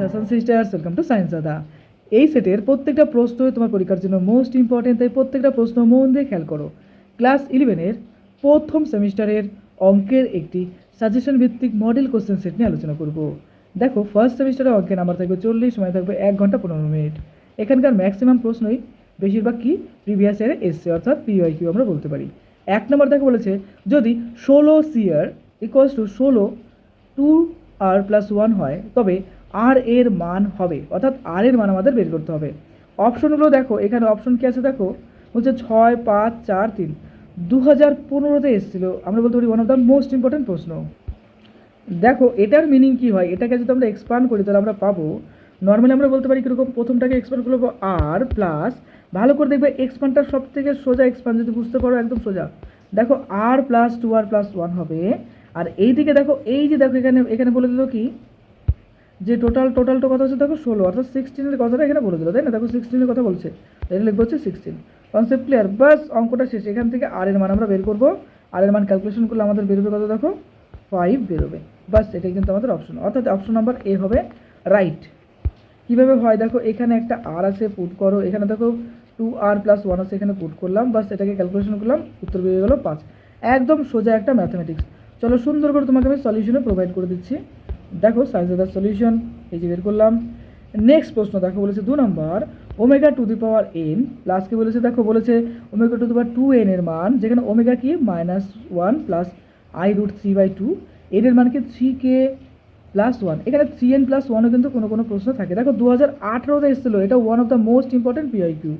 Brothers and sisters welcome to science Dada. এই সেটের প্রত্যেকটা প্রশ্নই তোমার পরীক্ষার জন্য মোস্ট ইম্পর্টেন্ট তাই প্রত্যেকটা প্রশ্ন মন দিয়ে খেয়াল করো। ক্লাস ইলেভেনের প্রথম সেমিস্টারের অঙ্কের একটি সাজেশন ভিত্তিক মডেল কোশ্চেন সেট নিয়ে আলোচনা করব। দেখো ফার্স্ট সেমিস্টারে অঙ্কের নাম্বার থাকবে চল্লিশ, সময় থাকবে এক ঘণ্টা পনেরো মিনিট। এখানকার ম্যাক্সিমাম প্রশ্নই বেশিরভাগ কি? প্রিভিয়াস ইয়ারে এসছে, অর্থাৎ পিওয়াই কিউ আমরা বলতে পারি। এক নম্বর দেখো বলেছে, যদি ষোলো সিয়ার ইকুয়ালস টু ষোলো টু আর প্লাস ওয়ান হয়, তবে আর এর মান হবে, অর্থাৎ আর এর মান আমাদের বের করতে হবে। অপশনগুলো দেখো, এখানে অপশন কী আছে দেখো? বলছে ছয়, পাঁচ, চার, তিন। দু হাজার পনেরোতে এসেছিল। আমরা বলতে পারি one of the most important প্রশ্ন। দেখো, এটার মিনিং কি হয়? এটাকে যদি আমরা এক্সপান্ড করি, তাহলে আমরা পাবো নর্মালি আমরা বলতে পারি কীরকম প্রথমটাকে এক্সপান্ড করব আর প্লাস ভালো করে দেখবে এক্সপান্ডটা সব থেকে সোজা এক্সপান্ড যদি বুঝতে পারো একদম সোজা। দেখো R plus two R plus one হবে, আর এই দিকে দেখো, এই যে দেখো, এখানে এখানে বলে দিল কি? যে টোটাল টোটালটা কথা হচ্ছে, দেখো ষোলো, অর্থাৎ সিক্সটিনের কথাটা এখানে বলে দিল, তাই না? দেখো সিক্সটিনের কথা বলছে। এটা লিখব হচ্ছে সিক্সটিন কনসেপ্ট ক্লিয়ার বাস অঙ্কটা শেষ। এখান থেকে আর এর মান আমরা বের করব। আর এর মান ক্যালকুলেশন করলে আমাদের বেরোবে কত, দেখো? ফাইভ বেরোবে বাস এটাই কিন্তু আমাদের অপশন অর্থাৎ অপশন নাম্বার এ হবে রাইট কীভাবে হয়? দেখো, এখানে একটা আর আছে পুট করো। এখানে দেখো টু আর প্লাস ওয়ান আছে, এখানে পুট করলাম। বাস এটাকে ক্যালকুলেশন করলাম। উত্তর বেরিয়ে গেলো পাঁচ। একদম সোজা একটা ম্যাথামেটিক্স চলো সুন্দর করে তোমাকে আমি সলিউশনে প্রোভাইড করে দিচ্ছি। দেখো সাইন্স দ্য সলিউশন এই যে বের করলাম। নেক্সট প্রশ্ন দেখো, বলেছে দু নম্বর omega to the power N plus কি বলেছে দেখো, বলেছে omega to the power two N এর মান, যেখানে ওমেগা কি? Minus one plus I root three by two N এর মান কি থ্রি কে প্লাস ওয়ান এখানে থ্রি এন প্লাস ওয়ানও কিন্তু কোনো কোনো প্রশ্ন থাকে। দেখো দু হাজার আঠেরোতে এসেছিল, এটা one of the most important PY Q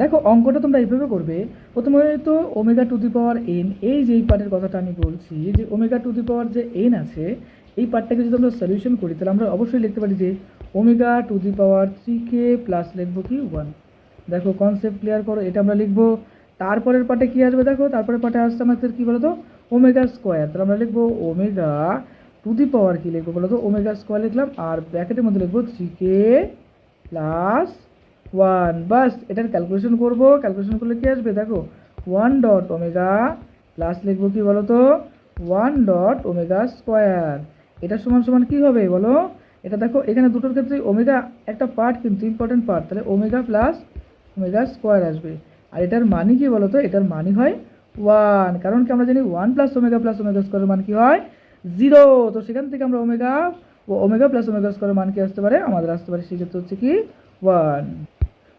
দেখো, অঙ্কটা তোমরা এইভাবে করবে। প্রথমে তো omega to the power N এই যে এই পার্টের কথাটা আমি বলছি, যে ওমেগা টু দি পাওয়ার যে এন আছে এই পার্টটাকে যদি আমরা সলিউশন করি, তাহলে আমরা অবশ্যই লিখতে পারি যে omega to the power three K plus লিখব কি ওয়ান দেখো কনসেপ্ট ক্লিয়ার করো, এটা আমরা লিখব। তারপরের পার্টে কী আসবে দেখো? তারপরের পার্টে আসছে আমাদের কী বলো তো ওমেগা স্কোয়ার তাহলে আমরা লিখব ওমেগা টু দি পাওয়ার কী লিখব বলো তো ওমেগা স্কোয়ার লিখলাম, আর ব্র্যাকেটের মধ্যে লিখব থ্রি কে প্লাস ওয়ান বাস, এটার ক্যালকুলেশন করব। ক্যালকুলেশন করলে কী আসবে? দেখো ওয়ান ডট ওমেগা প্লাস লিখব কি বলো তো ওয়ান ডট ওমেগা স্কোয়ার এটা সমান সমান কী হবে বলো? এটা দেখো, এখানে দুটোর ক্ষেত্রে ওমেগা একটা পার্ট কিন্তু ইম্পর্টেন্ট পার্ট তাহলে ওমেগা প্লাস ওমেগা স্কোয়ার আসবে। আর এটার মানি কি বলো তো এটার মানি হয় ওয়ান কারণ কি আমরা জানি one plus omega plus omega স্কোয়ারের মান কি হয়? জিরো তো সেখান থেকে আমরা ওমেগা ও ওমেগা প্লাস ওমেগা স্কোয়ারের মান কি আসতে পারে? আমাদের আসতে পারে সেক্ষেত্রে হচ্ছে কি ওয়ান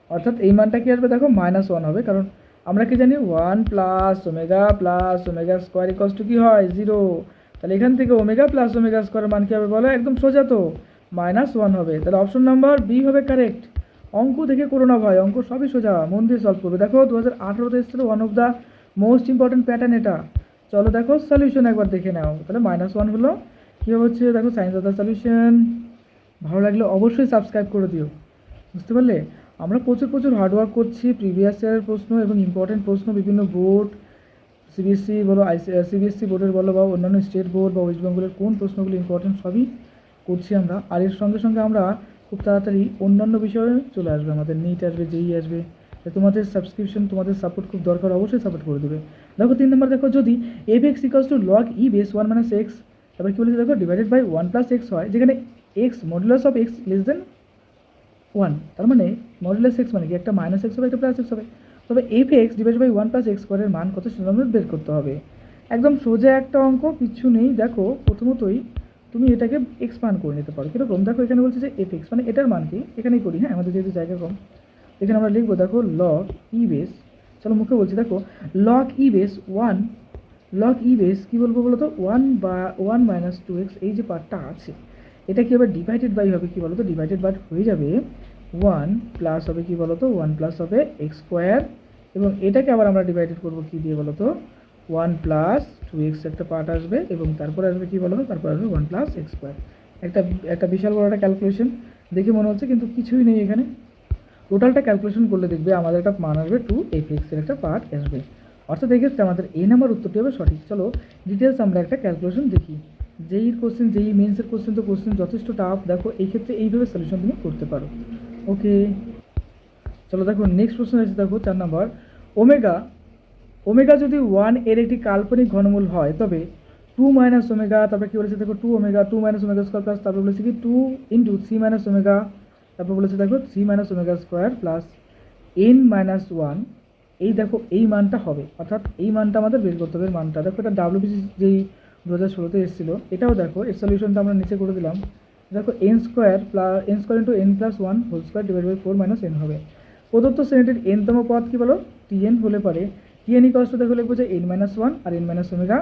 অর্থাৎ এই মানটা কি আসবে দেখো মাইনাস ওয়ান হবে, কারণ আমরা কি জানি one plus omega plus omega square equals to কী হয়? জিরো তাহলে এখান থেকে ওমেগা প্লাস ওমেগা স্কোয়ারের মান কী হবে বলো? একদম সোজা তো। মাইনাস ওয়ান হবে। তাহলে অপশন নাম্বার বি হবে কারেক্ট অঙ্ক দেখে করো না ভাই, অঙ্ক সবই সোজা। মন দিয়ে সলভ করবে। দেখো দু হাজার আঠেরোতে এসেছিল one of the most important pattern এটা। চলো দেখো সলিউশন একবার দেখে নাও। তাহলে মাইনাস ওয়ান হলো, কী হচ্ছে? দেখো সায়েন্স অফ দ্য সলিউশন ভালো লাগলে অবশ্যই সাবস্ক্রাইব করে দিও। বুঝতে পারলে? আমরা প্রচুর প্রচুর হার্ডওয়ার্ক করছি। প্রিভিয়াস ইয়ারের প্রশ্ন এবং ইম্পর্টেন্ট প্রশ্ন, বিভিন্ন বোর্ড সিবিএসসি বলো আই সিবিএসসি বোর্ডের বলো বা অন্যান্য স্টেট বোর্ড বা ওয়েস্ট বেঙ্গলের কোন প্রশ্নগুলো ইম্পর্টেন্ট সবই করছি আমরা। আর এর সঙ্গে সঙ্গে আমরা খুব তাড়াতাড়ি অন্যান্য বিষয়ে চলে আসবে, আমাদের নিট আসবে যেই আসবে। তোমাদের সাবস্ক্রিপশন তোমাদের সাপোর্ট খুব দরকার, অবশ্যই সাপোর্ট করে দেবে। দেখো, তিন নম্বর দেখো, যদি F X equals to log e base one minus X তারপর কী বলেছে দেখো divided by one plus X হয়, যেখানে X modulus of X less than one তার মানে মডুলাস এক্স মানে কি? একটা মাইনাস এক্স হবে, একটা প্লাস এক্স হবে। তবে F X divide by one plus X স্কোয়ারের মান কত সেটা বের করতে হবে। একদম সোজা একটা অঙ্ক কিছু নেই। দেখো, প্রথমতই তুমি এটাকে এক্সপান্ড করে নিতে পারো। কীরকম? দেখো, এখানে বলছে যে এফ এক্স মানে এটার মান কি? এখানেই করি হ্যাঁ? আমাদের যেহেতু জায়গা কম। এখানে আমরা লিখব, দেখো লগ ই বেস চলো মুখে বলছি, দেখো log e base one log e base কী বলব বলো তো ওয়ান বা ওয়ান মাইনাস টু এক্স এই যে পার্টটা আছে, এটা কী হবে? ডিভাইডেড বাই হবে কী বলো তো ডিভাইডেড বাই হয়ে যাবে ওয়ান প্লাস হবে কী বলো তো ওয়ান প্লাস হবে এক্স স্কোয়ার এবং এটাকে আবার আমরা ডিভাইডেড করব কী দিয়ে বলো তো ওয়ান প্লাস টু এক্স একটা পার্ট আসবে এবং তারপরে আসবে কী বলো তারপর আসবে ওয়ান প্লাস এক্স স্কোয়ার একটা একটা বিশাল বড় একটা ক্যালকুলেশন দেখে মনে হচ্ছে কিন্তু কিছুই নেই এখানে। টোটালটা ক্যালকুলেশন করলে দেখবে আমাদের একটা মান আসবে টু এফ এক্সের একটা পার্ট আসবে। অর্থাৎ এক্ষেত্রে আমাদের এই নাম্বার উত্তরটি হবে সঠিক। চলো ডিটেলস আমরা একটা ক্যালকুলেশন দেখি। যেই কোশ্চেন যেই মেন্সের কোশ্চেন তো কোশ্চেন যথেষ্ট টাফ দেখো, এই ক্ষেত্রে এইভাবে সলিউশন তুমি করতে পারো। ওকে চলো দেখো নেক্সট প্রশ্ন আছে দেখো, চার নম্বর। ওমেগা ওমেগা যদি ওয়ানের একটি কাল্পনিক ঘনমূল হয়, তবে টু মাইনাস ওমেগা, তারপরে কী বলেছে দেখো two omega two minus omega square plus তারপরে বলেছে কি two into three minus omega, তারপর বলেছে দেখো three minus omega square plus N minus one এই দেখো, এই মানটা হবে। অর্থাৎ এই মানটা আমাদের বের করতে হবে মানটা। দেখো, এটা ডাব্লিউবিসি যেই দু হাজার ষোলোতে এসেছিল, এটাও দেখো, এর সলিউশনটা আমরা নিচে করে দিলাম। দেখো N square plus N square into N plus one whole square divide by four minus N হবে। প্রদত্ত শ্রেণীটির এনতম পদ কী বলো? টি এন হলে পরে টি এন ইকস্ট দেখো লিখব যে এন মাইনাস ওয়ান আর এন মাইনাস ওমেগা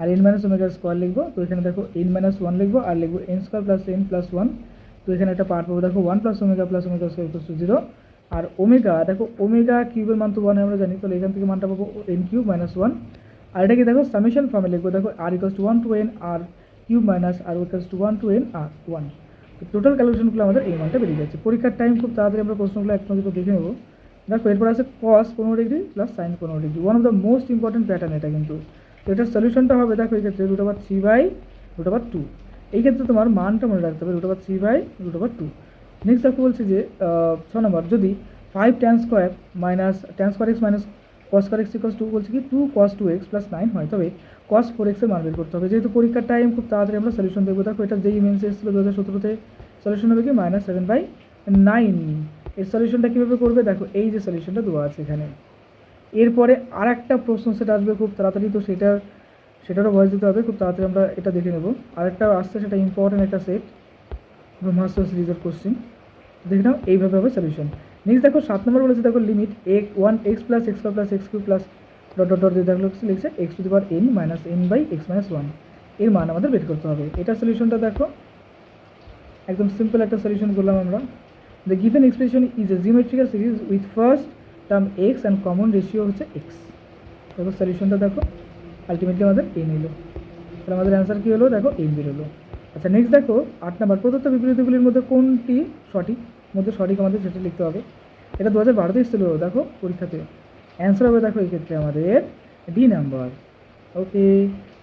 আর এন মাইনাস ওমেগা স্কোয়ার লিখব। তো এখানে দেখো এন মাইনাস ওয়ান লিখব আর লিখব N square plus N plus one তো এখানে একটা পার্ট পাবো, দেখো one plus omega plus omega square equal to zero R omega দেখো ওমেগা কিউবের মান তো ওয়ান আমরা জানি, তাহলে এখান থেকে মানটা পাবো এন কিউব মাইনাস ওয়ান আর এটাকে দেখো সামেশন ফর্মে লিখব, দেখো r equals to one to N r cube minus r equals to one to N r one total ক্যালকুলেশনগুলো আমাদের এই মানটা বেরিয়ে যাচ্ছে। পরীক্ষার টাইম খুব তাড়াতাড়ি আমরা প্রশ্নগুলো এক নজরে দেখে নেব। দেখো, এরপর আছে কস পনেরো ডিগ্রি প্লাস সাইন পনেরো degree one of the most important pattern এটা কিন্তু। তো এটার সলিউশনটা হবে দেখো, এই ক্ষেত্রে root over three by root over two এই ক্ষেত্রে তোমার মানটা মনে রাখতে হবে root over three by root over two next দেখো বলছে যে ছ নম্বর যদি five tan square minus tan square X minus cos square X equals to বলছে কি? Two cos two X plus nine হয়। তবে কস ফোর এক্সের মান বের করতে হবে। যেহেতু পরীক্ষার টাইম খুব তাড়াতাড়ি আমরা সলিউশন দেখব, দেখো এটা যেই মেন্স এসেছিল দু হাজার সতেরোতে সলিউশন হবে কি? মাইনাস সেভেন বাই নাইন এর সলিউশনটা কীভাবে করবে? দেখো, এই যে সলিউশনটা দেওয়া আছে এখানে। এরপরে আর একটা প্রশ্ন সেটা আসবে খুব তাড়াতাড়ি, তো সেটার, সেটারও ভয়েস দিতে হবে। খুব তাড়াতাড়ি আমরা এটা দেখে নেব। আরেকটা আসছে, সেটা ইম্পর্টেন্ট একটা সেট ব্রহ্মাস্ত্র সিরিজের কোশ্চেন দেখে নাও, এইভাবে হবে সলিউশন নেক্সট দেখো, সাত নম্বর বলেছে, দেখো লিমিট এক one X plus X plus X q plus dot dot dot দিয়ে দেখল লিখছে X to the power N minus N by X minus ওয়ানের মান আমাদের বের করতে হবে। এটা সলিউশনটা দেখো। একদম সিম্পল একটা সলিউশন করলাম আমরা। The given expression is a geometrical series with first term X and common ratio হচ্ছে এক্স দেখো সলিউশনটা দেখো। আলটিমেটলি আমাদের এন এলো। তাহলে আমাদের অ্যান্সার কী হলো? দেখো এন বেরোলো। আচ্ছা নেক্সট দেখো, আট নাম্বার প্রদত্ত বিপরীতগুলির মধ্যে কোনটি সঠিক? মধ্যে সঠিক আমাদের সেটা লিখতে হবে। এটা দু হাজার বারোতে এসেছিল, দেখো পরীক্ষাতে। অ্যান্সার হবে দেখো এই ক্ষেত্রে আমাদের ডি নাম্বার ওকে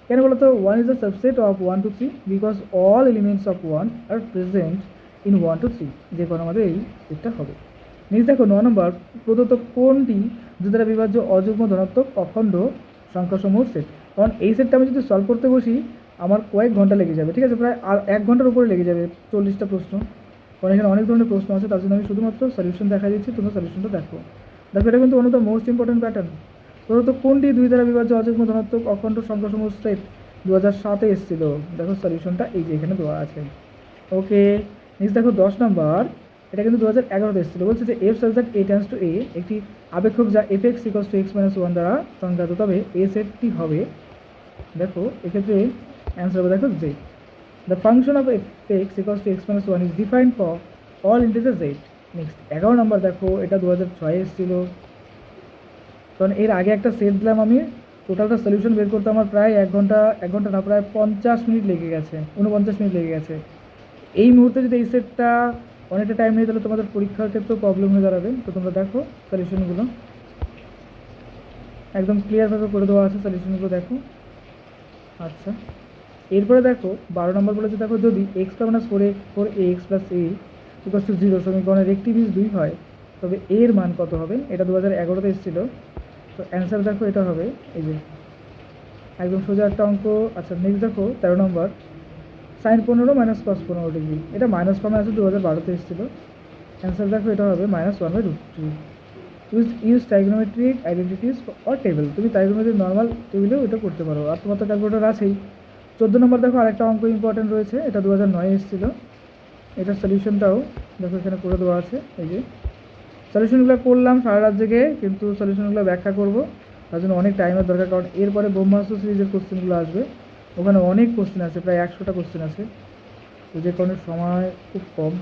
কেন বলো তো one is the subset of one two three because all elements of one are present in one two three যে কোনো আমাদের এই সেটটা হবে। নেক্সট দেখো, ন নম্বর প্রদত্ত কোনটি দ্বারা বিভাজ্য অযুগ্ম ধনাত্মক অখণ্ড সংখ্যাসমূহ সেট? কারণ এই সেটটা আমি যদি সলভ করতে বসি, আমার কয়েক ঘণ্টা লেগে যাবে, ঠিক আছে? প্রায় আর এক ঘণ্টার উপরে লেগে যাবে, চল্লিশটা প্রশ্ন। কারণ এখানে অনেক ধরনের প্রশ্ন আছে, তার জন্য আমি শুধুমাত্র সলিউশন দেখা দিচ্ছি, তোমরা সলিউশনটা দেখো। দেখো, এটা কিন্তু অন্য দ্য মোস্ট ইম্পর্টেন্ট প্যাটার্ন প্রদত্ত কোনটি দুই দ্বারা বিভাজ্য অযুগ্ম ধনাত্মক অখণ্ড সংখ্যাসমূহ সেট দু হাজার সাতে এসেছিল? দেখো সলিউশনটা এই যে এখানে দেওয়া আছে। ওকে নেক্সট দেখো, দশ নম্বর। এটা কিন্তু দু হাজার এগারোতে এসেছিল। বলছে যে F subject A tends to A একটি আবেক্ষক যা F X equals to X minus one দ্বারা সংজ্ঞাত তবে এ সেটটি হবে। দেখো, এক্ষেত্রে অ্যান্সার হবে, দেখো Z function of F X equals to X minus one is defined for all integer Z next এগারো নম্বর দেখো, এটা দু হাজার ছয়ে এসেছিল। কারণ এর আগে একটা সেট দিলাম আমি টোটালটা সলিউশন বের করতে আমার প্রায় এক ঘণ্টা এক ঘণ্টা না, প্রায় পঞ্চাশ মিনিট লেগে গেছে, উনপঞ্চাশ মিনিট লেগে গেছে। এই মুহূর্তে যদি এই সেটটা অনেকটা টাইম নেই তাহলে তোমাদের পরীক্ষার ক্ষেত্রেও প্রবলেম হয়ে দাঁড়াবে। তো তোমরা দেখো সলিউশনগুলো একদম ক্লিয়ারভাবে করে দেওয়া আছে সলিউশনগুলো দেখো। আচ্ছা। এরপরে দেখো, বারো নম্বর বলেছে, দেখো, যদি X minus four X four A X plus A equals to zero সমীকরণের একটি বীজ দুই হয়, তবে এর মান কত হবে? এটা দু হাজার এগারোতে এসেছিল। তো অ্যান্সার দেখো, এটা হবে, এই যে, একদম সোজা একটা অঙ্ক। আচ্ছা নেক্সট দেখো, তেরো নম্বর। সাইন পনেরো মাইনাস কস পনেরো ডিগ্রি। এটা মাইনাস ফর্মে আছে দু হাজার বারোতে এসেছিল। অ্যান্সার দেখো, এটা হবে minus one by root three use use trigonometric identities or table তুমি টাইগনোমেট্রিক নর্মাল টেবিলেও এটা করতে পারো। আর তোমার তো ক্যালকুলেটার আছেই। চোদ্দ নম্বর দেখো, আরেকটা অঙ্ক ইম্পর্টেন্ট রয়েছে, এটা দু হাজার নয় এসেছিল। এটার সলিউশনটাও দেখো এখানে করে দেওয়া আছে, এই যে। সলিউশনগুলো করলাম সারা রাত জেগে, কিন্তু সলিউশনগুলো ব্যাখ্যা করব। তার জন্য অনেক টাইমের দরকার, কারণ এরপরে ব্রহ্মাস্ত্র সিরিজের কোশ্চেনগুলো আসবে। ওখানে অনেক কোশ্চেন আছে, প্রায় একশোটা কোশ্চেন আছে। তো যে কারণে সময় খুব কম।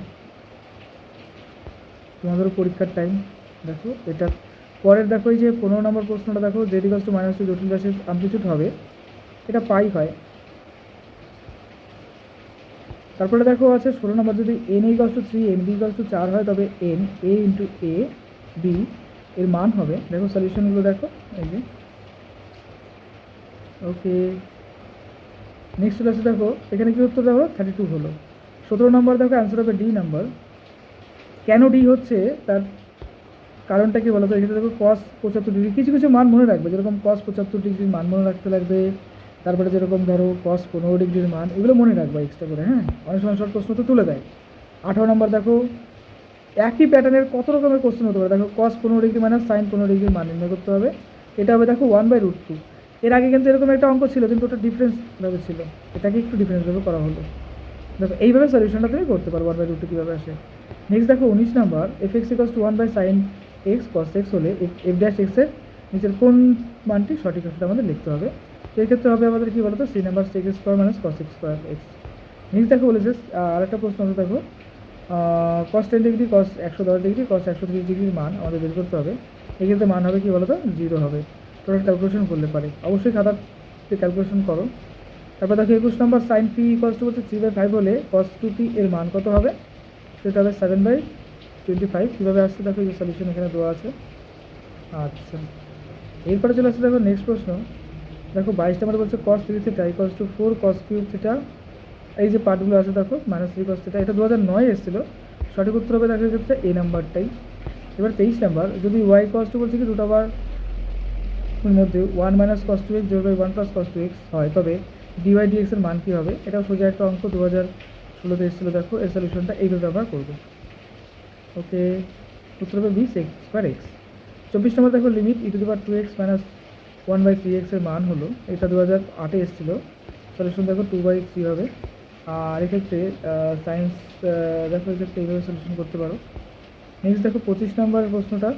তোমাদেরও পরীক্ষার টাইম দেখো, এটা পরের দেখো, এই যে পনেরো নম্বর প্রশ্নটা দেখো জেডিকাস টু মাইনাস টু জটিল রাশির আম্পলিচিউড হবে। এটা পাই হয়। তারপরে দেখো আছে ষোলো নম্বর, যদি N equals to three N B to চার হয়, তবে N A into A B এর মান হবে। দেখো সলিউশনগুলো দেখো, এই যে। ওকে নেক্সট চলে আসছে দেখো, এখানে কি উত্তর দেখো? থার্টি টু হলো। সতেরো নম্বর দেখো অ্যান্সার হবে ডি নাম্বার কেন ডি হচ্ছে? তার কারণটা কি বলতো? এখানে দেখো কস পঁচাত্তর ডিগ্রি কিছু কিছু মান মনে রাখবে। যেরকম কস পঁচাত্তর ডিগ্রির মান মনে রাখতে লাগবে। তারপরে যেরকম ধরো কস পনেরো ডিগ্রির মান, এগুলো মনে রাখবা এক্সট্রা করে হ্যাঁ? অনেক সময় শর্ট প্রশ্ন তো তুলে দেয়। আঠারো নম্বর দেখো, একই প্যাটার্নের কত রকমের কোশ্চেন হতে পারে? দেখো কস পনেরো ডিগ্রি মাইনাস সাইন পনেরো ডিগ্রির মান নির্ণয় করতে হবে। এটা হবে দেখো ওয়ান বাই রুট টু এর আগে কিন্তু এরকম একটা অঙ্ক ছিল, কিন্তু ওটা ডিফারেন্স ভাবে ছিল। এটাকে একটু ডিফারেন্স ভাবে করা হলো। দেখো, এইভাবে সলিউশনটা তুমি করতে পারো ওয়ান বাই রুট টু কীভাবে আসে। নেক্সট দেখো, উনিশ number F X equals to one by sine X cos X হলে এফ ড্যাশ এক্সের নিচের কোন মানটি সঠিক সেটা আমাদের লিখতে হবে। তো এক্ষেত্রে হবে আমাদের কী বলতো? C number sec x square minus cos six square X next দেখো বলেছে আহ, আরেকটা প্রশ্ন আছে দেখো। কস টেন ডিগ্রি কস একশো দশ ডিগ্রি কস একশো তিরিশ ডিগ্রির মান আমাদের বের করতে হবে। এক্ষেত্রে মান হবে কি বলতো? জিরো হবে। টোটাল ক্যালকুলেশন করলে পারে। অবশ্যই খাতাতে ক্যালকুলেশন করো। তারপর দেখো একুশ নম্বর সাইন পি কস টু বলছে থ্রি বাই ফাইভ হলে কস টু পি এর মান কত হবে? সেটা হবে সেভেন বাই টোয়েন্টি ফাইভ কীভাবে আসছে দেখো এই সলিউশন এখানে দেওয়া আছে। আচ্ছা। এরপরে চলে আসছে দেখো নেক্সট প্রশ্ন। দেখো বাইশ নম্বর বলছে cos three theta equals to four cos cube theta এই যে পার্টগুলো আছে দেখো মাইনাস থ্রি কস থিটা এটা দু হাজার নয় এসেছিল। সঠিক উত্তর হবে দেখো ক্ষেত্রে এই নাম্বারটাই এবার তেইশ নাম্বার যদি ওয়াই কস টু বলছে কি, দুটো আবার মধ্যে one minus cos two X by one plus cos two X হয়। তবে ডিওয়াই ডিএক্স এর মান কী হবে? এটাও সোজা একটা অঙ্ক দু হাজার ষোলোতে এসেছিল দেখো। এর সলিউশনটা এইভাবে আমরা করব। ওকে উত্তর হবে বিশ এক্স স্কোয়ার এক্স চব্বিশ নম্বর দেখো limit e to the power two X minus one by three এক্সের মান হলো, এটা দু হাজার আটে এসেছিল। সলিউশন দেখো টু বাই থ্রি হবে। আর এক্ষেত্রে সায়েন্স দেখো এক্ষেত্রে এইভাবে সলিউশন করতে পারো। নেক্সট দেখো পঁচিশ নম্বর প্রশ্নটা।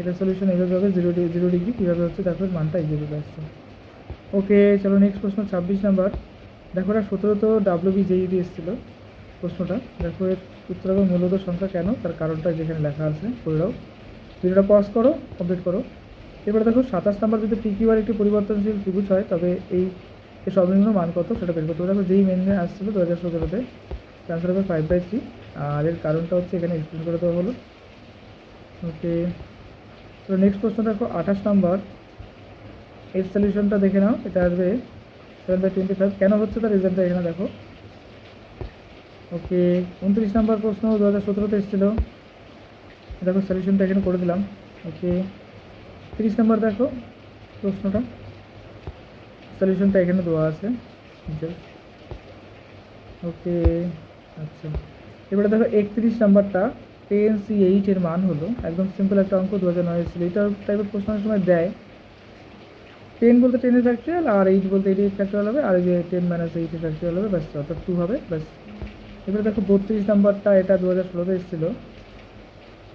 এটা সলিউশন এইভাবে হবে জিরো জিরো ডিগ্রি কীভাবে হচ্ছে দেখো মানটা এইভাবে আসছে। ওকে চলো নেক্সট প্রশ্ন, ছাব্বিশ নাম্বার। দেখো এটা সতেরো তো ডাব্লিউ বি জেইডি এসেছিল প্রশ্নটা। দেখো এর উত্তর হবে মূলত সংখ্যা কেন, তার কারণটা যেখানে লেখা আছে করে দাও। ভিডিওটা পজ করো কমপ্লিট করো। এবারে দেখো সাতাশ নাম্বার যদি পিকিউআর একটি পরিবর্তনশীল ত্রিভুজ হয়, তবে এই সর্বনিম্ন মান কত সেটা বের করতে দেখো যেই মেনে আসছিল দু হাজার সতেরোতে আনসার হবে ফাইভ বাই থ্রি আর এর কারণটা হচ্ছে এখানে এক্সপ্লেন করে দেওয়া হলো। ওকে তো নেক্সট প্রশ্ন দেখো, আঠাশ নাম্বার। এর সলিউশনটা দেখে নাও, এটা আসবে সেভেন বাই টোয়েন্টি ফাইভ কেন হচ্ছে তার রিজনটা এখানে দেখো? ওকে উনত্রিশ নাম্বার প্রশ্ন দু হাজার সতেরোতে এসেছিল। দেখো সলিউশনটা এখানে করে দিলাম। ওকে তিরিশ নাম্বার দেখো, প্রশ্নটা। সলিউশনটা এখানে দেওয়া আছে। ওকে আচ্ছা। এবারে দেখো, একত্রিশ নাম্বারটা টেন সি এইট এর মান হলো। একদম সিম্পল একটা অঙ্ক দু হাজার নয় ছিল। এটা টাইপের প্রশ্ন সময় দেয়। টেন বলতে টেনের ফ্যাক্টরিয়াল আর এইট বলতে এইটের ফ্যাক্টরিয়াল হবে। আর এই যে টেন মাইনাস এইটের ফ্যাক্টরিয়াল হবে, ব্যাস, অর্থাৎ টু হবে, ব্যাস। এবারে দেখো, বত্রিশ নাম্বারটা, এটা দু হাজার ষোলোতে এসেছিল।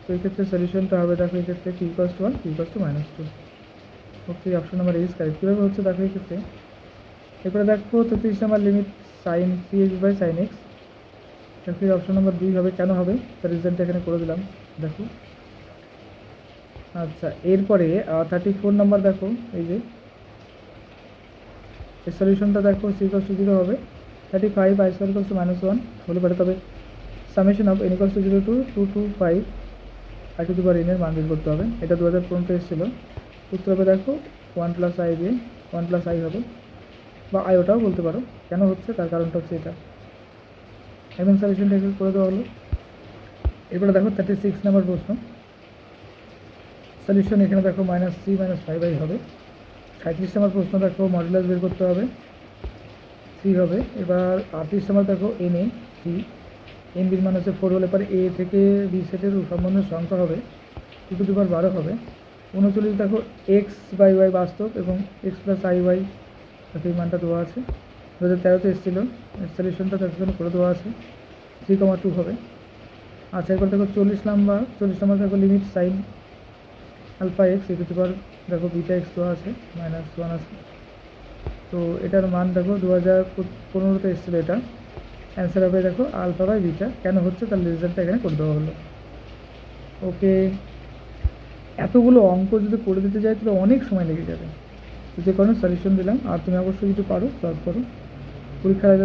তো এই ক্ষেত্রে সলিউশনটা হবে দেখো এই ক্ষেত্রে q cost one q cost minus two okay option number is correct কীভাবে হচ্ছে দেখো এই ক্ষেত্রে এরপরে দেখো তেত্রিশ number limit sine three X by sine X দেখো অপশন নাম্বার দুই হবে, কেন হবে? তার রিজনটা এখানে করে দিলাম, দেখো। আচ্ছা এরপরে থার্টি ফোর নাম্বার দেখো, এই যে। এই সলিউশনটা দেখো সি কস টু জিরো হবে। Thirty five I square cos two minus one হলে পারে তবে summation of N cos two zero two two two five I to the power এনের মান বের করতে হবে। এটা দু হাজার পনেরোতে এসেছিল। উত্তর হবে দেখো ওয়ান প্লাস আই দিয়ে ওয়ান প্লাস আই হবে। বা আই ওটাও বলতে পারো। কেন হচ্ছে? তার কারণটা হচ্ছে এটা। একদম সলিউশনটা এখানে করে দেওয়া হলো। এরপরে দেখো থার্টি সিক্স নাম্বার প্রশ্ন। সলিউশন এখানে দেখো minus three minus five I হবে। সাঁত্রিশ নম্বর প্রশ্ন দেখো মডুলাস বের করতে হবে। থ্রি হবে। এবার আটত্রিশ নম্বর দেখো এন এ থ্রি এন বির মান হচ্ছে ফোর হলে পরে এ থেকে বি সেটের সম্বন্ধের সংখ্যা হবে টু টু বারো হবে। উনচল্লিশ দেখো এক্স বাই ওয়াই বাস্তব এবং এক্স প্লাস আই ওয়াই দেখো এই মানটা দেওয়া আছে। দু হাজার তেরোতে এসেছিল সলিউশনটা তার জন্য করে দেওয়া আছে। থ্রি কমা টু হবে। আচ্ছা এরপর দেখো চল্লিশ নাম্বার চল্লিশ নাম্বার দেখো limit sine alpha X A to দেখো বিটা এক্স দেওয়া আছে মাইনাস ওয়ান আছে। তো এটার মান দেখো দু হাজার পনেরোতে এসেছিল এটা। অ্যান্সার হবে দেখো আলফা বাই বিটা কেন হচ্ছে? তার রেজাল্টটা এখানে করে দেওয়া হলো। ওকে এতগুলো অঙ্ক যদি করে দিতে যায় তাহলে অনেক সময় লেগে যাবে। যে কারণে সাজেশন দিলাম। আর তুমি অবশ্যই যদি পারো সলভ করো। পরীক্ষার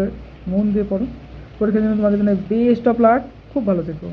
মন দিয়ে পড়ো। পরীক্ষার জন্য তোমাদের জন্য বেস্ট অফ লাক খুব ভালো থেকো।